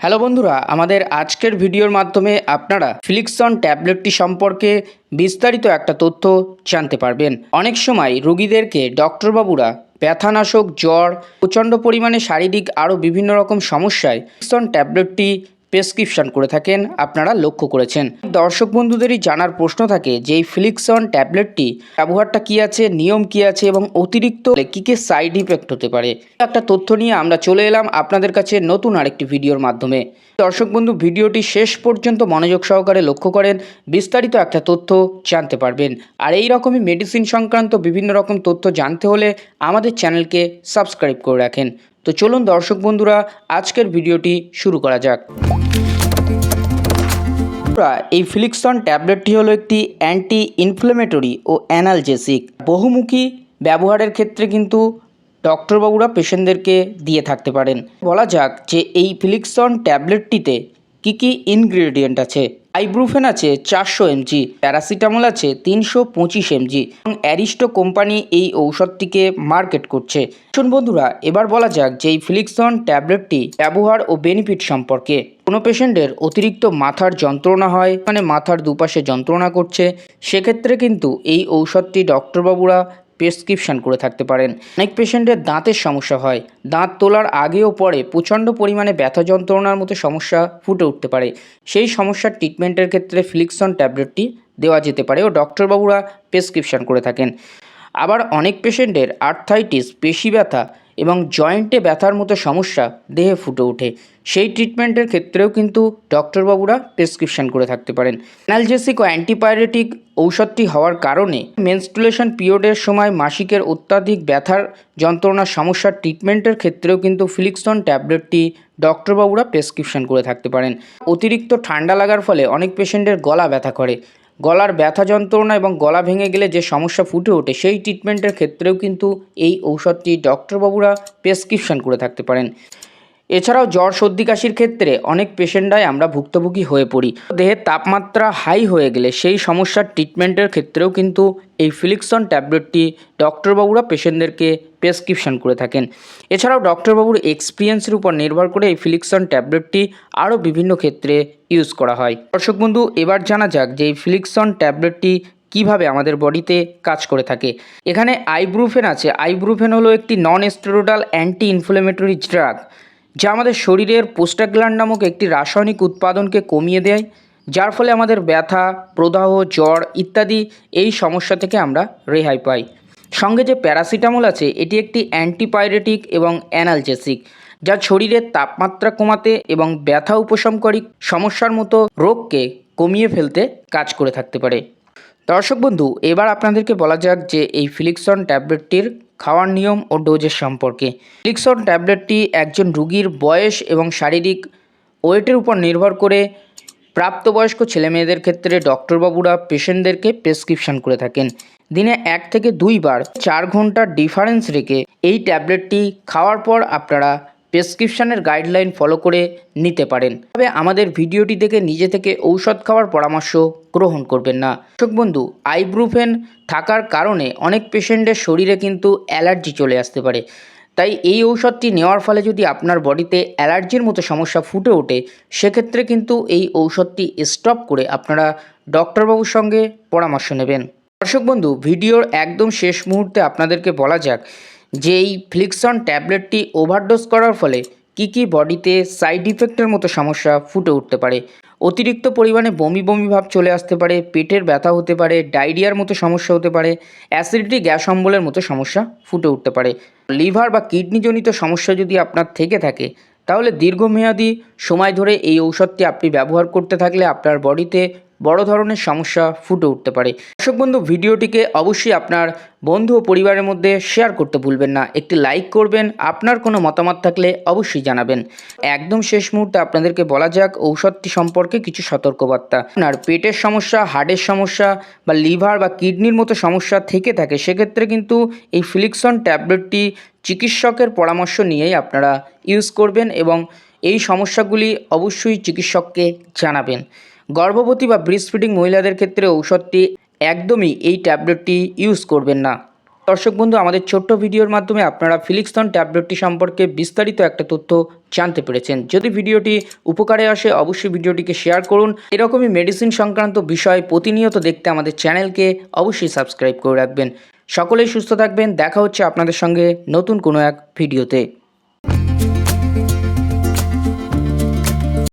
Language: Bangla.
হ্যালো বন্ধুরা, আমাদের আজকের ভিডিওর মাধ্যমে আপনারা ফিলিক্সন ট্যাবলেটটি সম্পর্কে বিস্তারিত একটা তথ্য জানতে পারবেন। অনেক সময় রোগীদেরকে ডক্টরবাবুরা ব্যথানাশক, জ্বর, প্রচণ্ড পরিমাণে শারীরিক আরও বিভিন্ন রকম সমস্যায় ফিলিক্সন ট্যাবলেটটি প্রেসক্রিপশন করে থাকেন, আপনারা লক্ষ্য করেছেন। দর্শক বন্ধুদেরই জানার প্রশ্ন থাকে যে, এই ফিলিক্সন ট্যাবলেটটি ব্যবহারটা কী আছে, নিয়ম কী আছে এবং অতিরিক্ত কী কী সাইড ইফেক্ট হতে পারে? একটা তথ্য নিয়ে আমরা চলে এলাম আপনাদের কাছে নতুন আরেকটি ভিডিওর মাধ্যমে। দর্শক বন্ধু, ভিডিওটি শেষ পর্যন্ত মনোযোগ সহকারে লক্ষ্য করেন, বিস্তারিত একটা তথ্য জানতে পারবেন। আর এই রকমই মেডিসিন সংক্রান্ত বিভিন্ন রকম তথ্য জানতে হলে আমাদের চ্যানেলকে সাবস্ক্রাইব করে রাখেন। তো চলুন দর্শক বন্ধুরা, আজকের ভিডিওটি শুরু করা যাক। এই ফিলিক্সন ট্যাবলেটটি হলো একটি অ্যান্টি ইনফ্লেমেটরি ও অ্যানালজেসিক বহুমুখী ব্যবহারের ক্ষেত্রে কিন্তু ডক্টরবাবুরা পেশেন্টদেরকে দিয়ে থাকতে পারেন। বলা যাক যে এই ফিলিক্সন ট্যাবলেটটিতে কী কী ইনগ্রেডিয়েন্ট আছে। আইব্রুফেন আছে চারশো এমজি প্যারাসিটামল আছে তিনশো পঁচিশ এমজি এবং অ্যারিস্টো কোম্পানি এই ঔষধটিকে মার্কেট করছে। শুন বন্ধুরা, এবার বলা যাক যে এই ফিলিক্সন ট্যাবলেটটি ব্যবহার ও বেনিফিট সম্পর্কে। কোনো পেশেন্টের অতিরিক্ত মাথার যন্ত্রণা হয় মানে মাথার দুপাশে যন্ত্রণা করছে, সেক্ষেত্রে কিন্তু এই ঔষধটি ডক্টরবাবুরা প্রেসক্রিপশন করে থাকতে পারেন। অনেক পেশেন্টের দাঁতের সমস্যা হয়। দাঁত তোলার আগেও পরে প্রচণ্ড পরিমাণে ব্যথা যন্ত্রণার মতো সমস্যা ফুটে উঠতে পারে। সেই সমস্যার ট্রিটমেন্টের ক্ষেত্রে ফ্লিক্সন ট্যাবলেটটি দেওয়া যেতে পারে ও ডক্টরবাবুরা প্রেসক্রিপশান করে থাকেন। আবার অনেক পেশেন্টের আর্থাইটিস, পেশি ব্যথা এবং জয়েন্টে ব্যথার মতো সমস্যা দেহে ফুটে ওঠে। সেই ট্রিটমেন্টের ক্ষেত্রেও কিন্তু ডক্টরবাবুরা প্রেসক্রিপশন করে থাকতে পারেন। অ্যানালজেসিক ও অ্যান্টিবায়োটিক ঔষধটি হওয়ার কারণে মেনস্ট্রুলেশন পিরিয়ডের সময় মাসিকের অত্যাধিক ব্যথার যন্ত্রণার সমস্যার ট্রিটমেন্টের ক্ষেত্রেও কিন্তু ফিলিক্সন ট্যাবলেটটি ডক্টরবাবুরা প্রেসক্রিপশন করে থাকতে পারেন। অতিরিক্ত ঠান্ডা লাগার ফলে অনেক পেশেন্টের গলা ব্যথা করে। গলার ব্যথা যন্ত্রণা এবং গলা ভেঙে গেলে যে সমস্যা ফুটে ওঠে, সেই ট্রিটমেন্টের ক্ষেত্রেও কিন্তু এই ঔষধটি ডক্টরবাবুরা প্রেসক্রিপশান করে থাকতে পারেন। এছাড়াও জ্বর, সর্দি, কাশির ক্ষেত্রে অনেক পেশেন্টরাই আমরা ভুক্তভোগী হয়ে পড়ি। দেহের তাপমাত্রা হাই হয়ে গেলে সেই সমস্যার ট্রিটমেন্টের ক্ষেত্রেও কিন্তু এই ফিলিক্সন ট্যাবলেটটি ডক্টরবাবুরা পেশেন্টদেরকে প্রেসক্রিপশন করে থাকেন। এছাড়াও ডক্টরবাবুর এক্সপিরিয়েন্সের উপর নির্ভর করে এই ফিলিক্সন ট্যাবলেটটি আরও বিভিন্ন ক্ষেত্রে ইউজ করা হয়। দর্শক বন্ধু, এবার জানা যাক যে এই ফিলিক্সন ট্যাবলেটটি কীভাবে আমাদের বডিতে কাজ করে থাকে। এখানে আইব্রুফেন আছে। আইব্রুফেন হলো একটি non steroidal anti inflammatory drug যা আমাদের শরীরের পোস্টাগ্ল্যান্ড নামক একটি রাসায়নিক উৎপাদনকে কমিয়ে দেয়, যার ফলে আমাদের ব্যথা, প্রদাহ, জ্বর ইত্যাদি এই সমস্যা থেকে আমরা রেহাই পাই। সঙ্গে যে প্যারাসিটামল আছে, এটি একটি অ্যান্টিপাইরেটিক এবং অ্যানালজেসিক, যা শরীরের তাপমাত্রা কমাতে এবং ব্যথা উপশমকারী সমস্যার মতো রোগকে কমিয়ে ফেলতে কাজ করে থাকতে পারে। দর্শক বন্ধু, এবার আপনাদেরকে বলা যাক যে এই ফিলিক্সন ট্যাবলেটটির খাওয়ার নিয়ম ও ডোজের সম্পর্কে। ফিলিক্সন ট্যাবলেটটি একজন রুগীর বয়স এবং শারীরিক ওয়েটের উপর নির্ভর করে প্রাপ্তবয়স্ক ছেলেমেয়েদের ক্ষেত্রে ডক্টরবাবুরা পেশেন্টদেরকে প্রেসক্রিপশন করে থাকেন। দিনে এক থেকে দুইবার চার ঘণ্টার ডিফারেন্স রেখে এই ট্যাবলেটটি খাওয়ার পর আপনারা প্রেসক্রিপশনের গাইডলাইন ফলো করে নিতে পারেন। তবে আমাদের ভিডিওটি দেখে নিজে থেকে ঔষধ খাওয়ার পরামর্শ গ্রহণ করবেন না। দর্শক বন্ধু, আইব্রুফেন থাকার কারণে অনেক পেশেন্টের শরীরে কিন্তু অ্যালার্জি চলে আসতে পারে। তাই এই ঔষধটি নেওয়ার ফলে যদি আপনার বডিতে অ্যালার্জির মতো সমস্যা ফুটে ওঠে, সেক্ষেত্রে কিন্তু এই ঔষধটি স্টপ করে আপনারা ডক্টরবাবুর সঙ্গে পরামর্শ নেবেন। দর্শক বন্ধু, ভিডিওর একদম শেষ মুহূর্তে আপনাদেরকে বলা যাক যে এই ট্যাবলেটটি ওভারডোজ করার ফলে কি কি বডিতে সাইড ইফেক্টের মতো সমস্যা ফুটে উঠতে পারে? অতিরিক্ত পরিমাণে বমি বমি ভাব চলে আসতে পারে, পেটের ব্যথা হতে পারে, ডায়রিয়ার মতো সমস্যা হতে পারে, অ্যাসিডিটি, গ্যাস অম্বলের মতো সমস্যা ফুটে উঠতে পারে। লিভার বা কিডনিজনিত সমস্যা যদি আপনার থেকে থাকে, তাহলে দীর্ঘমেয়াদী সময় ধরে এই ঔষধটি আপনি ব্যবহার করতে থাকলে আপনার বডিতে বড় ধরনের সমস্যা ফুটে উঠতে পারে। দর্শক বন্ধু, ভিডিওটিকে অবশ্যই আপনার বন্ধু ও পরিবারের মধ্যে শেয়ার করতে ভুলবেন না। একটি লাইক করবেন, আপনার কোনো মতামত থাকলে অবশ্যই জানাবেন। একদম শেষ মুহূর্তে আপনাদেরকে বলা যাক ঔষধটি সম্পর্কে কিছু সতর্কবার্তা। আপনার পেটের সমস্যা হার্টের সমস্যা বা লিভার বা কিডনির মতো সমস্যা থেকে থাকে, সেক্ষেত্রে কিন্তু এই ফিলিক্সন ট্যাবলেটটি চিকিৎসকের পরামর্শ নিয়েই আপনারা ইউজ করবেন এবং এই সমস্যাগুলি অবশ্যই চিকিৎসককে জানাবেন। গর্ভবতী বা ব্রিস্ট ফিডিং মহিলাদের ক্ষেত্রে ঔষধটি একদমই এই ট্যাবলেটটি ইউজ করবেন না। দর্শক বন্ধু, আমাদের ছোট্ট ভিডিওর মাধ্যমে আপনারা ফিলিক্সন ট্যাবলেটটি সম্পর্কে বিস্তারিত একটা তথ্য জানতে পেরেছেন। যদি ভিডিওটি উপকারে আসে, অবশ্যই ভিডিওটিকে শেয়ার করুন। এরকমই মেডিসিন সংক্রান্ত বিষয় প্রতিনিয়ত দেখতে আমাদের চ্যানেলকে অবশ্যই সাবস্ক্রাইব করে রাখবেন। সকলেই সুস্থ থাকবেন। দেখা হচ্ছে আপনাদের সঙ্গে নতুন কোনো এক ভিডিওতে।